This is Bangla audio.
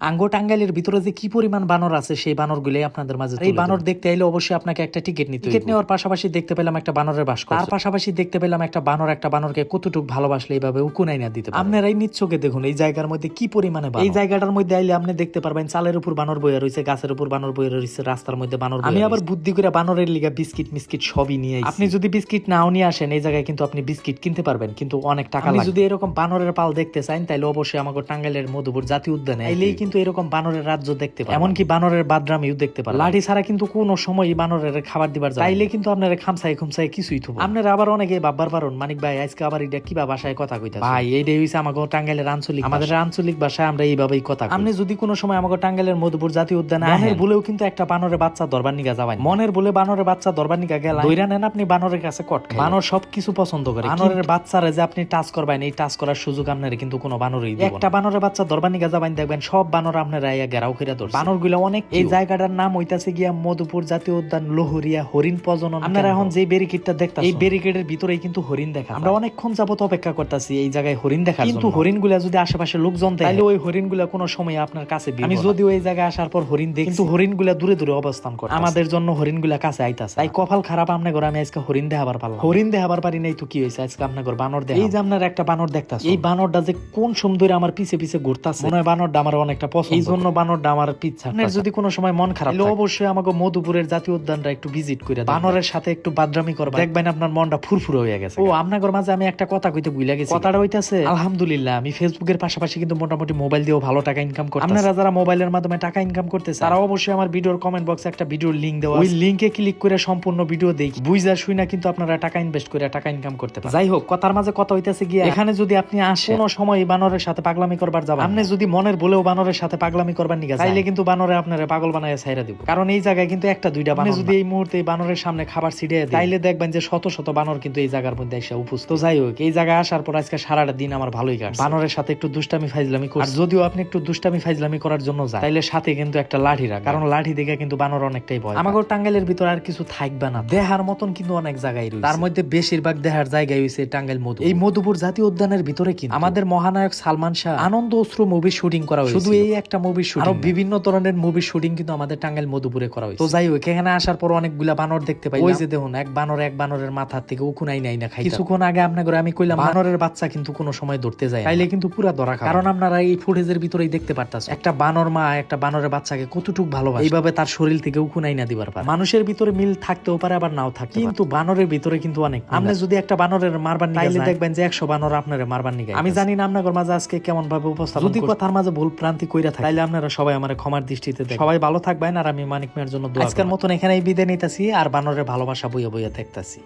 আঙ্গো টাঙ্গাইলের ভিতরে যে কি পরিমাণ বানর আছে সেই বানরগুলোই আপনাদের মাঝে এই বানর দেখতে এলে অবশ্যই আপনাকে একটা টিকিট নিতে টিকিট নেওয়ার পাশাপাশি দেখতে পেলাম একটা বানরের বাস তার পাশাপাশি দেখতে পেলাম একটা বানর একটা বানরকে কতটুকু ভালোবাসলে এইভাবে উকুনাই না দিতে পারে। আপনারাই নিচ্ছকে দেখুন এই জায়গার মধ্যে কি পরিমাণে এই জায়গাটার মধ্যে আইলে আপনি দেখতে পারবেন চালের উপর বানর বইয়া রয়েছে গাছের উপর বানর বইয়া রয়েছে রাস্তার মধ্যে বানর আমি আবার বুদ্ধি করে বানরের লিগা বিস্কিট মিস্কিট সবই নিয়ে আপনি যদি বিস্কিট নাও নিয়ে আসেন এই জায়গায় কিন্তু আপনি বিস্কিট কিনতে পারবেন কিন্তু অনেক টাকা যদি এরকম বানরের পাল দেখতে চান তাহলে অবশ্যই আমাকে টাঙ্গাইলের মধুপুর জাতীয় উদ্যানে আইলেই কিন্তু এরকম বানরের রাজ্য দেখতে পাবেন এমনকি বানরের বাদরামিও দেখতে পারেন লাঠি ছাড়া কিন্তু কোনো সময় বানরের খাবার দিবার যায় তাইলে কিন্তু আপনার খামসাই খুমসাই কিছুই থুব আপনার আবার অনেকে বাব্বার পারুন মানিক ভাই আজকে আবার এটা কিবা ভাষায় কথা কইতা ভাই এইটাই হইছে আমাকে টাঙ্গাইলের আঞ্চলিক আমাদের আঞ্চলিক ভাষায় আমরা এইভাবেই কথা। আপনি যদি কোনো সময় আমাকে টাঙ্গাইলের মধুপুর জাতীয় উদ্যানে মনের বলেও কিন্তু একটা বানরের বাচ্চা দরবার নিগা যাবেন মনের বলে বানরের বাচ্চা দরবার নিগা গেল দইরা নেন আপনি বানরের কাছে কট খায়। বানর সব কিছু পছন্দ করে। বানরের বাচ্চারে যে আপনি টাচ করবেন এই টাচ করার সুযোগ আপনার কিন্তু কোনো বানরই দিব না। একটা বানরের বাচ্চা দরবার নিগা যাবেন দেখবেন সব বানর আপনার আইয়া গেরাও কইরা ধরছে। বানরগুলো অনেক এই জায়গাটার নাম হইতাছে গিয়া মধুপুর জাতীয় উদ্যান লোহরিয়া হরিণ প্রজনন আপনারা এখন যে ব্যারিকেডটা দেখতাছেন এই ব্যারিকেডের ভিতরেই কিন্তু হরিণ দেখা আমরা অনেকক্ষণ যাবত অপেক্ষা করতেছি এই জায়গায় হরিণ দেখা কিন্তু হরিণগুলা যদি আশেপাশে লোকজন দেয় তাহলে ওই হরিণগুলা কোনো সময় আপনার কাছে আমি যদিও এই জায়গায় আসার পর হরিণ দেখি কিন্তু হরিণগুলা দূরে দূরে অবস্থান করে আমাদের জন্য হরিণগুলা কাছে আইতাছে। তাই কপাল খারাপ আপনার ঘরে আমি আজকে হরিণ দেখাবার পারলাম হরিণ দেখাবার পারি নাই তো কি হয়েছে আজকে আপনার ঘর বানর দেখ। এই যে আপনার একটা বানর দেখতাছে। এই বানরটা যে কোন সুন্দর আমার পিছে পিছে ঘুরতাছে। মনে হয় বানরটা আমার অনেকটা পছন্দ এই জন্য বানরটা আমার পিছা আপনার যদি কোনো সময় মন খারাপ তাহলে অবশ্যই আমাকে মধুপুরের জাতীয় উদ্যানটা একটু ভিজিট করে বানরের সাথে একটু বাদরামি করবা দেখবেন আপনার মনটা ফুরফুরে হয়ে গেছে। ও আপনার মাঝে আমি একটা কথা কইতে ভুলে গেছি। কথাটা হইতাছে আলহামদুলিল্লাহ আমি ফেসবুকের পাশাপাশি কিন্তু মোটামুটি মোবাইল দিয়েও ভালো টাকা ইনকাম করতে আপনারা যারা মোবাইলের মাধ্যমে টাকা ইনকাম করতেছে তারা অবশ্যই আমার ভিডিওর কমেন্ট বক্সে একটা ভিডিওর লিংক দেওয়া ওই লিংকে ক্লিক করে সম্পূর্ণ ভিডিও দেখি। বুঝা শুই না কিন্তু আপনারা টাকা ইনভেস্ট করে টাকা ইনকাম করতে পারেন। যাই হোক কথার মাঝে কথা হইতাছে গিয়ে এখানে যদি আপনি আসেন। কোনো সময় বানরের সাথে পাগলামি করবার যাবেন আপনি যদি মনের বলেও বানরের সাথে পাগলামি করবার নিগা চাইলে কিন্তু বানরে আপনারা পাগল বানায় ছাইরা দিব। কারণ এই জায়গায় কিন্তু একটা দুইটা বানর যদি এই মুহূর্তে বানরের সামনে খাবার ছিটিয়ে দেয় তাইলে দেখবেন যে শত শত বানর কিন্তু এই জায়গার মধ্যে এসে উপস্থিত। যাই হোক এই জায়গায় আসার পর আজকে সারাটা দিন আমার ভালোই কাটছে। বানরের সাথে একটু দুষ্টামি ফাইজলামি করি আর যদিও আপনি একটু দুষ্টামি ফাইজলামি করার জন্য যায় তাইলে সাথে কিন্তু একটা লাঠি রাখ কারণ লাঠি দেখে কিন্তু বানর অনেকটাই ভয় আমাকে টাঙ্গাইলের ভিতর আর কিছু থাকবে না। দেহার মতন কিন্তু অনেক জায়গায় রয়েছে। তার মধ্যে বেশিরভাগ দেহার জায়গায় হয়েছে টাঙ্গাইল মধু। এই মধুপুর জাতীয় উদ্যানের ভিতরে কিন্তু আমাদের মহানায়ক সালমান শাহ আনন্দ অশ্রু মুভি শুটিং করা হয়েছে। শুধু এই একটা শুটিং আরও বিভিন্ন ধরনের মুভির শুটিং কিন্তু আমাদের টাঙ্গাইল মধুপুরে করা হয়েছে। তো যাই হোক এখানে আসার পর অনেকগুলা বানর দেখতে পাই ওই যে দেখুন এক বানর এক বানরের মাথা থেকে উকুনাই নাই না খাই কিছুক্ষণ আগে আপনার আমি কইলাম বানরের বাচ্চা কিন্তু কোনো সময় ধরতে যায় তাইলে কিন্তু পুরা ধরা খায় কারণ আপনারা এই ফুটেজের ভিতরেই দেখতে পারতাছ। একটা বানর মা একটা বানরের বাচ্চাকে কতটুক ভালোবাসে। এইভাবে তার শরীর থেকে উকুনাই না দিবার পারে। মানুষের ভিতরে মিল থাকতেও পারে আবার নাও থাকে কিন্তু বানরের ভিতরে কিন্তু অনেক আপনি যদি একটা বানরের মারবার নিয়ে দেখবেন যে একশো বানর আপনার মারবার নিয়ে আমি জানি না আপনার মাঝে আজকে কেমন ভাবে উপস্থাপন যদি কথার মাঝে ভুল প্রান্তি কইরা থাকি। তাইলে আপনারা সবাই আমার ক্ষমার দৃষ্টিতে দেখেন। সবাই ভালো থাকবেন আর আমি মানিক মিয়ার জন্য দোয়া আজকের মতন এখানেই বিদায় নিতেছি আর বানরের ভালোবাসা বইয়া বইয়া দেখতাছি।